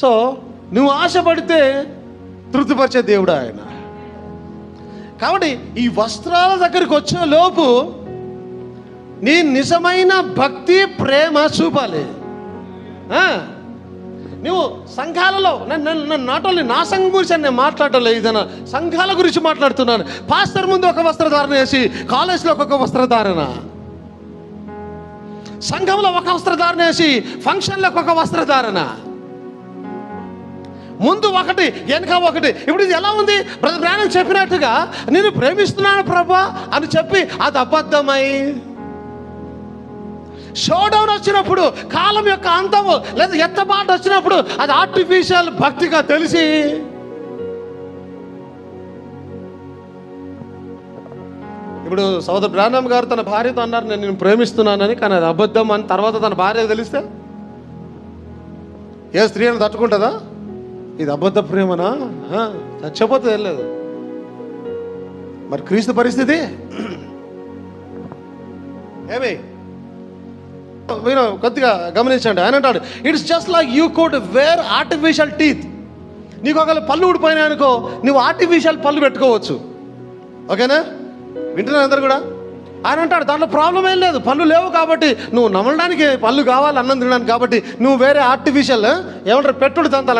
So నువ్వు ఆశపడితే తృప్తిపరిచే దేవుడు ఆయన. కాబట్టి ఈ వస్త్రాల దగ్గరికి వచ్చిన లోపు నీ నిజమైన భక్తి ప్రేమ చూపాలి. నువ్వు సంఘాలలో నన్ను నాట్ ఓన్లీ నా సంఘం గురించి నేను మాట్లాడటం లేదు ఇదన్న సంఘాల గురించి మాట్లాడుతున్నాను. పాస్టర్ ముందు ఒక వస్త్రధారణ వేసి కాలేజ్లో ఒక వస్త్రధారణ. సంఘంలో ఒక వస్త్రధారణ వేసి ఫంక్షన్లో ఒక వస్త్రధారణ. ముందు ఒకటి వెనక ఒకటి. ఇప్పుడు ఇది ఎలా ఉంది? బ్రదర్ బ్రాణం చెప్పినట్టుగా నేను ప్రేమిస్తున్నాను ప్రభా అని చెప్పి అది అబద్ధమై. షోడౌన్ వచ్చినప్పుడు కాలం యొక్క అంతము లేదా ఎత్తబాటు వచ్చినప్పుడు అది ఆర్టిఫిషియల్ భక్తిగా తెలిసి. ఇప్పుడు సోదరు బ్రాహ్మణ్ గారు తన భార్యతో అన్నారు నేను నేను ప్రేమిస్తున్నానని కానీ అది అబద్ధం అని తర్వాత తన భార్య తెలిస్తే ఏ స్త్రీ అని తట్టుకుంటుందా? ఇది అబద్ధ ప్రేమనా? ఆ, వెళ్ళలేదు ఏం లేదు మరి క్రీస్తు పరిస్థితి? ఏమి? మీరు కొద్దిగా గమనించండి. ఆయన అంటాడు it's just like you could wear artificial teeth నీకు ఒకవేళ పళ్ళు ఊడిపోయినాయి అనుకో నువ్వు ఆర్టిఫిషియల్ పళ్ళు పెట్టుకోవచ్చు. ఓకేనా? వింటున్నారు అందరు కూడా? ఆయన అంటాడు దాంట్లో ప్రాబ్లం ఏం లేదు. పళ్ళు లేవు కాబట్టి నువ్వు నమ్మడానికి పళ్ళు కావాలి అన్నం తినడానికి కాబట్టి నువ్వు వేరే ఆర్టిఫిషియల్ ఏమంటారు? పెట్టుడు దంతాలు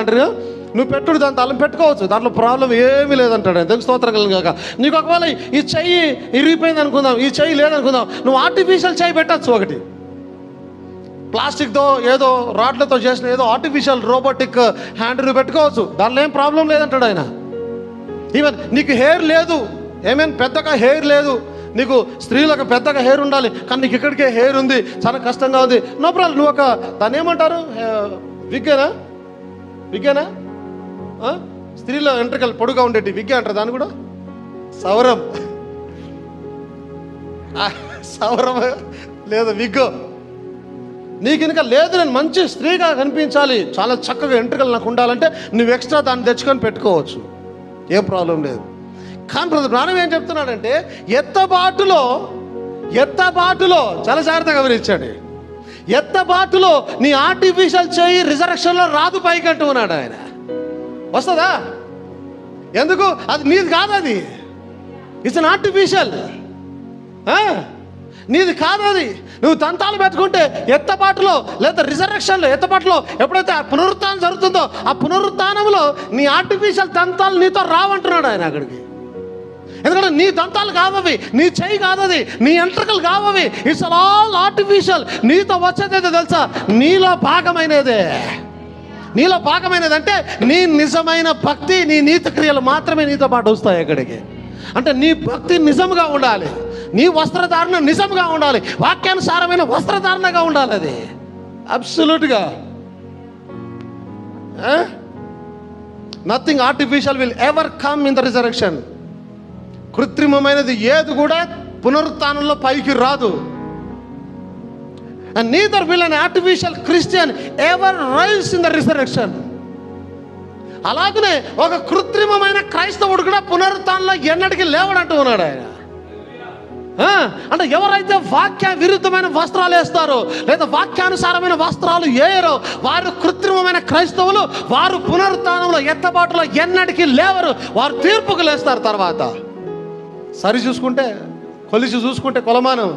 నువ్వు పెట్టుడు దంతాలను పెట్టుకోవచ్చు. దాంట్లో ప్రాబ్లం ఏమీ లేదంటాడు ఎందుకు స్తోత్రం కలిగిన కాక నీకు ఒకవేళ ఈ చెయ్యి ఇరిగిపోయింది అనుకుందాం ఈ చెయ్యి లేదనుకుందాం నువ్వు ఆర్టిఫిషియల్ చెయ్యి పెట్టచ్చు ఒకటి. ప్లాస్టిక్తో ఏదో రాడ్లతో చేసిన ఏదో ఆర్టిఫిషియల్ రోబోటిక్ హ్యాండ్ నువ్వు పెట్టుకోవచ్చు. దానిలో ఏం ప్రాబ్లం లేదంటాడు ఆయన. ఈవెన్ నీకు హెయిర్ లేదు. ఏమేం పెద్దగా హెయిర్ లేదు. నీకు స్త్రీలకు పెద్దగా హెయిర్ ఉండాలి. కానీ నీకు ఇక్కడికే హెయిర్ ఉంది. చాలా కష్టంగా ఉంది. No problem. నువ్వు ఒక దాన్ని ఏమంటారు? విగ్గేనా విగ్గేనా స్త్రీల వెంట్రుకలు పొడుగా ఉండేటి విగ్గ అంటారు దాన్ని కూడా? సౌరం ఆ, సౌరం లేదా విగ్గో. నీకు ఇంకా లేదు నేను మంచి స్త్రీగా కనిపించాలి. చాలా చక్కగా ఎంట్రుకలు నాకు ఉండాలంటే నువ్వు ఎక్స్ట్రా దాన్ని తెచ్చుకొని పెట్టుకోవచ్చు. ఏం ప్రాబ్లం లేదు. కానీ ప్రతి ప్రాణం ఏం చెప్తున్నాడంటే ఎత్తబాటులో ఎత్తబాటులో చాలా జాగ్రత్తగా వివరించాడు. ఎత్తబాటులో నీ ఆర్టిఫిషియల్ చేయి రిజర్వేషన్లో రాదు పైకి అంటున్నాడు ఆయన. వస్తుందా? ఎందుకు? అది నీది కాదు అది ఇట్స్ అన్ ఆర్టిఫిషియల్ నీది కాదు అది నువ్వు దంతాలు పెట్టుకుంటే ఎత్తపాటులో లేదా రిజర్వేషన్లో ఎత్తపాటులో ఎప్పుడైతే ఆ పునరుత్నం జరుగుతుందో ఆ పునరుత్నంలో నీ ఆర్టిఫిషియల్ దంతాలు నీతో రావంటున్నాడు ఆయన అక్కడికి. ఎందుకంటే నీ దంతాలు కావవి నీ చేయి కాదది నీ ఎంట్రకలు కావవి. ఇట్స్ ఆల్ ఆర్టిఫిషియల్ నీతో వచ్చేదేదో తెలుసా? నీలో భాగమైనదే. నీలో భాగమైనది నీ నిజమైన భక్తి నీ నీతి క్రియలు మాత్రమే నీతో పాటు వస్తాయి అక్కడికి. అంటే నీ భక్తి నిజంగా ఉండాలి. నీ వస్త్రధారణ నిజంగా ఉండాలి. వాక్యానుసారమైన వస్త్రధారణగా ఉండాలి అది. అబ్సల్యూట్గా nothing artificial will ever come in the resurrection కృత్రిమమైనది ఏది కూడా పునరుత్నంలో పైకి రాదు. And neither will an artificial Christian ever rise in the resurrection అలాగనే ఒక కృత్రిమమైన క్రైస్తవుడు కూడా పునరుత్థానంలో ఎన్నటికీ లేవడంటూ ఉన్నాడు ఆయన. అంటే ఎవరైతే వాక్య విరుద్ధమైన వస్త్రాలు వేస్తారో లేదా వాక్యానుసారమైన వస్త్రాలు వేయరో వారు కృత్రిమమైన క్రైస్తవులు వారు పునరుత్నంలో ఎత్తబాటులో ఎన్నటికీ లేవరు వారు తీర్పుకు లేస్తారు తర్వాత. సరి చూసుకుంటే కొలిసి చూసుకుంటే కొలమానం.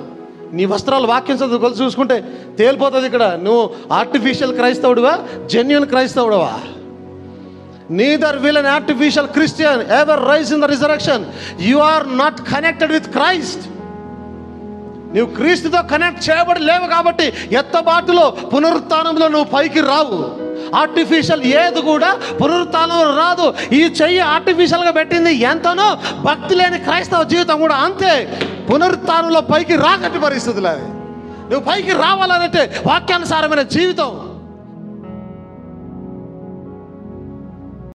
నీ వస్త్రాలు వాక్యం చదువు చూసుకుంటే తేలిపోతుంది ఇక్కడ. నువ్వు ఆర్టిఫిషియల్ క్రైస్తవుడివా? Genuine క్రైస్తవుడువా? Neither will an artificial Christian ever rise in the resurrection you are not connected with Christ నువ్వు క్రీస్తుతో కనెక్ట్ చేయబడి లేవు కాబట్టి ఎత్తబాటులో పునరుత్నంలో నువ్వు పైకి రావు. ఆర్టిఫిషియల్ ఏది కూడా పునరుత్నం రాదు. ఈ చెయ్యి ఆర్టిఫిషియల్గా పెట్టింది ఎంతనో భక్తి లేని క్రైస్తవ జీవితం కూడా అంతే. పునరుత్నంలో పైకి రాకటి పరిస్థితులు. అవి నువ్వు పైకి రావాలనంటే వాక్యానుసారమైన జీవితం.